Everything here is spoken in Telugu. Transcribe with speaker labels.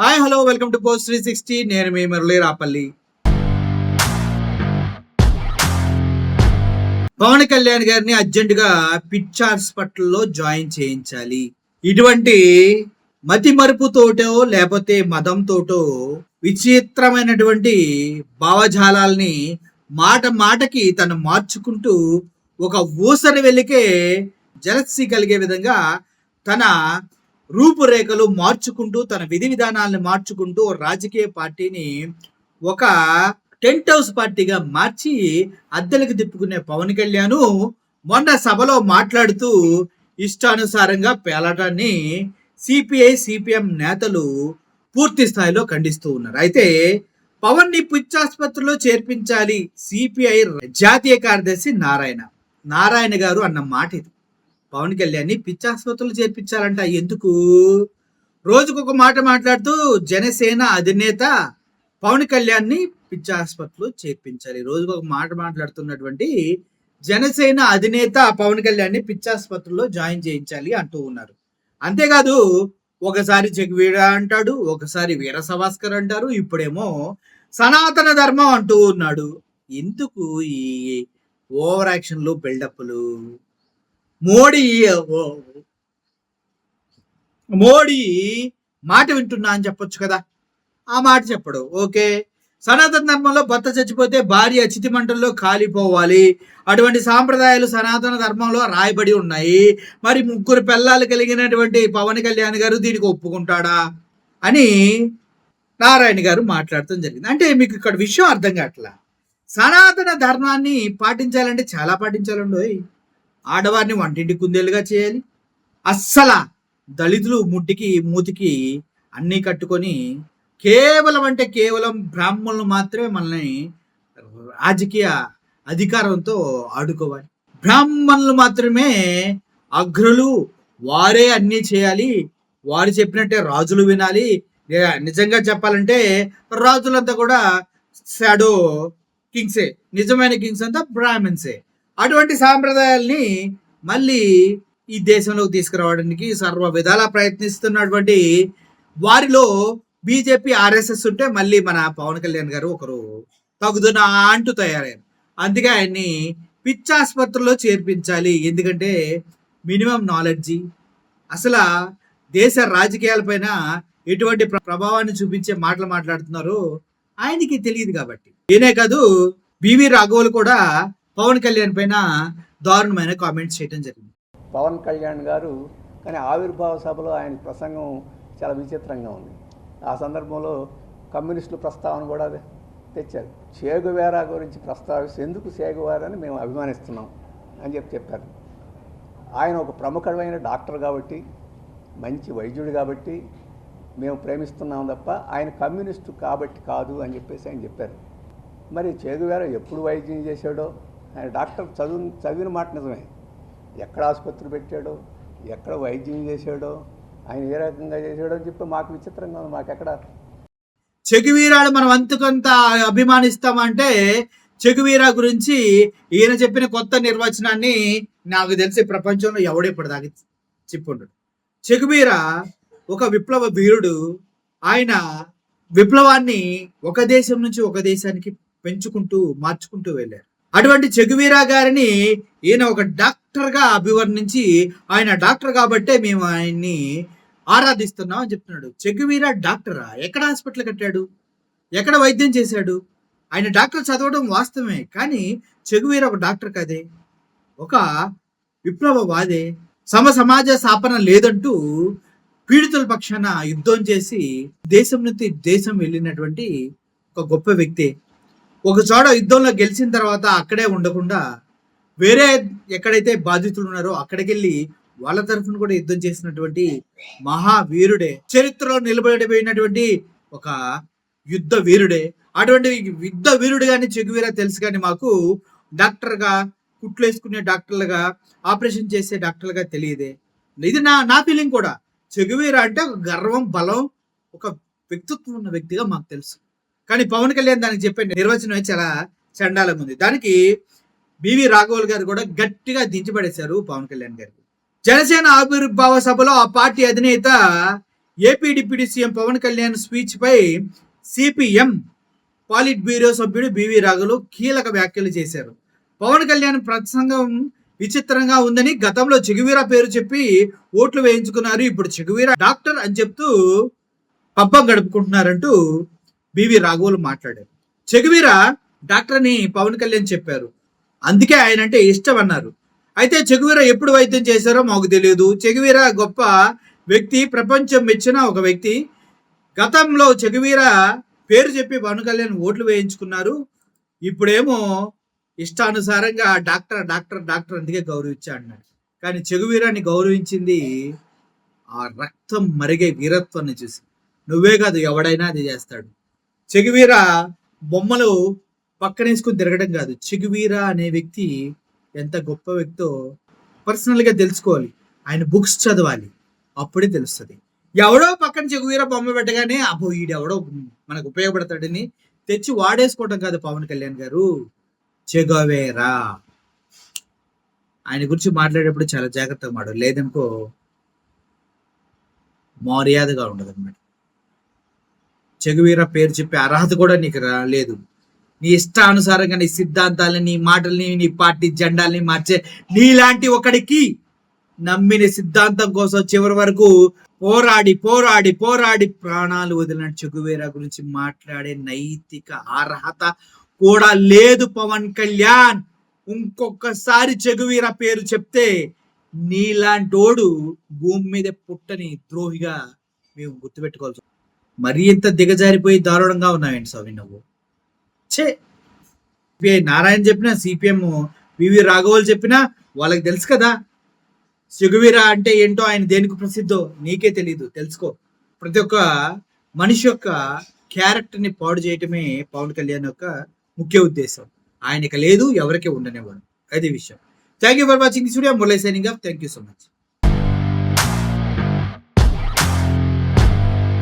Speaker 1: Hi hello welcome to post three sixty. నేను మీ మురళీ రాపల్లి. పవన్ కళ్యాణ్ గారిని అర్జెంట్గా పిచ్ హాస్పిటల్లో జాయిన్ చేయించాలి. ఇటువంటి మతి మరుపుతోటో లేకపోతే మదంతోటో విచిత్రమైనటువంటి భావజాలాల్ని మాట మాటకి తను మార్చుకుంటూ ఒక ఊసరి వెలికే జలసి కలిగే విధంగా తన రూపురేఖలు మార్చుకుంటూ తన విధి విధానాలను మార్చుకుంటూ రాజకీయ పార్టీని ఒక టెంట్ హౌస్ పార్టీగా మార్చి అద్దెలకు తిప్పుకునే పవన్ కళ్యాణ్ మొన్న సభలో మాట్లాడుతూ ఇష్టానుసారంగా పేలటాన్ని సిపిఐ సిపిఎం నేతలు పూర్తి స్థాయిలో ఖండిస్తూ ఉన్నారు. అయితే పవన్ని పిచ్చాసుపత్రిలో చేర్పించాలి సిపిఐ జాతీయ కార్యదర్శి నారాయణ. నారాయణ గారు అన్న మాట ఇది. పవన్ కళ్యాణ్ పిచ్చాసుపత్రులు చేర్పించాలంట. ఎందుకు? రోజుకొక మాట మాట్లాడుతూ జనసేన అధినేత పవన్ కళ్యాణ్ని పిచ్చాసుపత్రిలో చేర్పించాలి. రోజుకొక మాట మాట్లాడుతున్నటువంటి జనసేన అధినేత పవన్ కళ్యాణ్ని పిచ్చాసుపత్రిలో జాయిన్ చేయించాలి అంటూ ఉన్నారు. అంతేకాదు ఒకసారి జగ్వీడ అంటాడు ఒకసారి వీర సవాస్కర్ అంటారు ఇప్పుడేమో సనాతన ధర్మం అంటూ ఉన్నాడు. ఎందుకు ఈ ఓవర్ యాక్షన్లు బిల్డప్లు మోడీ మోడీ మాట వింటున్నా అని చెప్పొచ్చు కదా? ఆ మాట చెప్పడు. ఓకే. సనాతన ధర్మంలో భర్త చచ్చిపోతే భార్య అతిథి మంటల్లో కాలిపోవాలి. అటువంటి సాంప్రదాయాలు సనాతన ధర్మంలో రాయబడి ఉన్నాయి. మరి ముగ్గురు పిల్లలు కలిగినటువంటి పవన్ కళ్యాణ్ గారు దీనికి ఒప్పుకుంటాడా? అని నారాయణ గారు మాట్లాడటం జరిగింది. అంటే మీకు ఇక్కడ విషయం అర్థం కావట్లా? సనాతన ధర్మాన్ని పాటించాలంటే చాలా పాటించాలండి ఆడవారిని వంటింటి కుందేలుగా చేయాలి. అస్సల దళితులు ముట్టికి మూతికి అన్నీ కట్టుకొని కేవలం అంటే కేవలం బ్రాహ్మణులు మాత్రమే మనల్ని రాజకీయ అధికారంతో ఆడుకోవాలి. బ్రాహ్మణులు మాత్రమే అగ్రులు వారే అన్నీ చేయాలి. వారు చెప్పినట్టే రాజులు వినాలి. నిజంగా చెప్పాలంటే రాజులంతా కూడా షాడో కింగ్సే నిజమైన కింగ్స్ అంతా బ్రాహ్మిన్సే అటువంటి సాంప్రదాయాల్ని మళ్ళీ ఈ దేశంలోకి తీసుకురావడానికి సర్వ విధాలా ప్రయత్నిస్తున్నటువంటి వారిలో బీజేపీ ఆర్ఎస్ఎస్ ఉంటే మళ్ళీ మన పవన్ కళ్యాణ్ గారు ఒకరు తగుదున అంటూ తయారయ్యారు. అందుకే ఆయన్ని పిచ్చాసుపత్రిలో చేర్పించాలి. ఎందుకంటే మినిమం నాలెడ్జి. అసలు దేశ రాజకీయాలపైన ఎటువంటి ప్రభావాన్ని చూపించే మాటలు మాట్లాడుతున్నారో ఆయనకి తెలియదు కాబట్టి. ఈయనే కాదు బివి రాఘవులు కూడా పవన్ కళ్యాణ్ పైన దారుణమైన కామెంట్స్ చేయడం జరిగింది.
Speaker 2: పవన్ కళ్యాణ్ గారు కానీ ఆవిర్భావ సభలో ఆయన ప్రసంగం చాలా విచిత్రంగా ఉంది. ఆ సందర్భంలో కమ్యూనిస్టుల ప్రస్తావన కూడా తెచ్చారు. చేగువేరా గురించి ప్రస్తావిస్తే ఎందుకు చేగువారని మేము అభిమానిస్తున్నాం అని చెప్పి చెప్పారు. ఆయన ఒక ప్రముఖమైన డాక్టర్ కాబట్టి మంచి వైద్యుడు కాబట్టి మేము ప్రేమిస్తున్నాం తప్ప ఆయన కమ్యూనిస్టు కాబట్టి కాదు అని చెప్పేసి ఆయన చెప్పారు. మరి చేగువేరా ఎప్పుడు వైద్యం చేశాడో ఆయన డాక్టర్ చదువు చదివిన మాట నిజమే. ఎక్కడ ఆసుపత్రి పెట్టాడో ఎక్కడ వైద్యం చేశాడో ఆయన ఏ రకంగా చేశాడో అని చెప్పి మాకు విచిత్రంగా ఉంది. మాకు ఎక్కడ?
Speaker 1: చెగువీరాడు మనం అంతకంత అభిమానిస్తామంటే చెగువీరా గురించి ఈయన చెప్పిన కొత్త నిర్వచనాన్ని నాకు తెలిసి ప్రపంచంలో ఎవడే ఇప్పటిదాకా చెప్పుండడు. చెగువీరా ఒక విప్లవ వీరుడు. ఆయన విప్లవాన్ని ఒక దేశం నుంచి ఒక దేశానికి పెంచుకుంటూ మార్చుకుంటూ వెళ్ళారు. అటువంటి చెగువీరా గారిని ఈయన ఒక డాక్టర్గా అభివర్ణించి ఆయన డాక్టర్ కాబట్టే మేము ఆయన్ని ఆరాధిస్తున్నాం అని చెప్తున్నాడు. చెగువీరా డాక్టరా? ఎక్కడ హాస్పిటల్ కట్టాడు? ఎక్కడ వైద్యం చేశాడు? ఆయన డాక్టర్ చదవడం వాస్తవమే కానీ చెగువీరా ఒక డాక్టర్ కదే. ఒక విప్లవవాదే. సమ సమాజ స్థాపన లేదంటూ పీడితుల పక్షాన యుద్ధం చేసి దేశం నుంచి దేశం వెళ్ళినటువంటి ఒక గొప్ప వ్యక్తి. ఒక చోట యుద్ధంలో గెలిచిన తర్వాత అక్కడే ఉండకుండా వేరే ఎక్కడైతే బాధితులు ఉన్నారో అక్కడికి వెళ్ళి వాళ్ళ తరఫున కూడా యుద్ధం చేసినటువంటి మహావీరుడే చరిత్రలో నిలబడిపోయినటువంటి ఒక యుద్ధ వీరుడే. అటువంటి యుద్ధ వీరుడు కానీ చెగువీరా తెలుసు కానీ మాకు డాక్టర్గా కుట్లు వేసుకునే డాక్టర్లుగా ఆపరేషన్ చేసే డాక్టర్లుగా తెలియదే. ఇది నా నా ఫీలింగ్ కూడా. చెగువీరా అంటే ఒక గర్వం బలం ఒక వ్యక్తిత్వం ఉన్న వ్యక్తిగా మాకు తెలుసు. కానీ పవన్ కళ్యాణ్ దానికి చెప్పే నిర్వచనం చాలా చండాలంగా ఉంది. దానికి బివి రాఘవల్ గారు కూడా గట్టిగా దించిపడేశారు పవన్ కళ్యాణ్ గారికి. జనసేన ఆవిర్భావ సభలో ఆ పార్టీ అధినేత AP deputy CM Pawan Kalyan speech పై సిపిఎం పాలిట్ బ్యూరో సభ్యుడు బివి రాఘులు కీలక వ్యాఖ్యలు చేశారు. పవన్ కళ్యాణ్ ప్రసంగం విచిత్రంగా ఉందని గతంలో చిగువీరా పేరు చెప్పి ఓట్లు వేయించుకున్నారు ఇప్పుడు చిగువీరా డాక్టర్ అని చెప్తూ పబ్బం గడుపుకుంటున్నారంటూ బివి రాఘవులు మాట్లాడారు. చెగువీర డాక్టర్ అని పవన్ కళ్యాణ్ చెప్పారు. అందుకే ఆయన అంటే ఇష్టం అన్నారు. అయితే చెగువీర ఎప్పుడు వైద్యం చేశారో మాకు తెలియదు. చెగువీర గొప్ప వ్యక్తి ప్రపంచం మెచ్చిన ఒక వ్యక్తి. గతంలో చెగువీర పేరు చెప్పి పవన్ కళ్యాణ్ ఓట్లు వేయించుకున్నారు. ఇప్పుడేమో ఇష్టానుసారంగా డాక్టర్ డాక్టర్ డాక్టర్ అందుకే గౌరవించా అన్నాడు కానీ చెగువీరాన్ని గౌరవించింది ఆ రక్తం మరిగే వీరత్వాన్ని చూసి. నువ్వే కాదు ఎవడైనా అది చేస్తాడు. చెగువీర బొమ్మలు పక్కనేసుకుని తిరగడం కాదు. చెగువీర అనే వ్యక్తి ఎంత గొప్ప వ్యక్తో పర్సనల్గా తెలుసుకోవాలి. ఆయన బుక్స్ చదవాలి. అప్పుడే తెలుస్తుంది. ఎవడో పక్కన చెగువీర బొమ్మ పెట్టగానే అబ్బో ఈడెవడో మనకు ఉపయోగపడతాడని తెచ్చి వాడేసుకోవటం కాదు పవన్ కళ్యాణ్ గారు. చెగవేరా. ఆయన గురించి మాట్లాడేటప్పుడు చాలా జాగ్రత్తగా మాడు లేదనుకో మర్యాదగా ఉండదు అనమాట చెగువీర పేరు చెప్పే అర్హత కూడా నీకు లేదు. నీ ఇష్టానుసారంగా నీ సిద్ధాంతాలని నీ మాటల్ని నీ పార్టీ జెండాల్ని మార్చే నీలాంటి ఒకడికి నమ్మిన సిద్ధాంతం కోసం చివరి వరకు పోరాడి పోరాడి పోరాడి ప్రాణాలు వదిలిన చెగువేరా గురించి మాట్లాడే నైతిక అర్హత కూడా లేదు పవన్ కళ్యాణ్. ఇంకొకసారి చెగువీర పేరు చెప్తే నీలాంటోడు భూమి మీద పుట్టని ద్రోహిగా మేము గుర్తుపెట్టుకోవాల్సి మరీ ఇంత దిగజారిపోయి దారుణంగా ఉన్నాయండి స్వామి నువ్వు? చే సిపిఐ నారాయణ చెప్పినా సిపిఎం వివి రాఘవల్ చెప్పినా వాళ్ళకి తెలుసు కదా? సుగవీర అంటే ఏంటో ఆయన దేనికి ప్రసిద్ధో నీకే తెలీదు తెలుసుకో. ప్రతి ఒక్క మనిషి యొక్క క్యారెక్టర్ని పాడు చేయటమే పవన్ కళ్యాణ్ యొక్క ముఖ్య ఉద్దేశం. ఆయనకి లేదు ఎవరికి ఉండనివ్వడు అది విషయం. Thank you for watching this video Murali signing off. Thank you so much.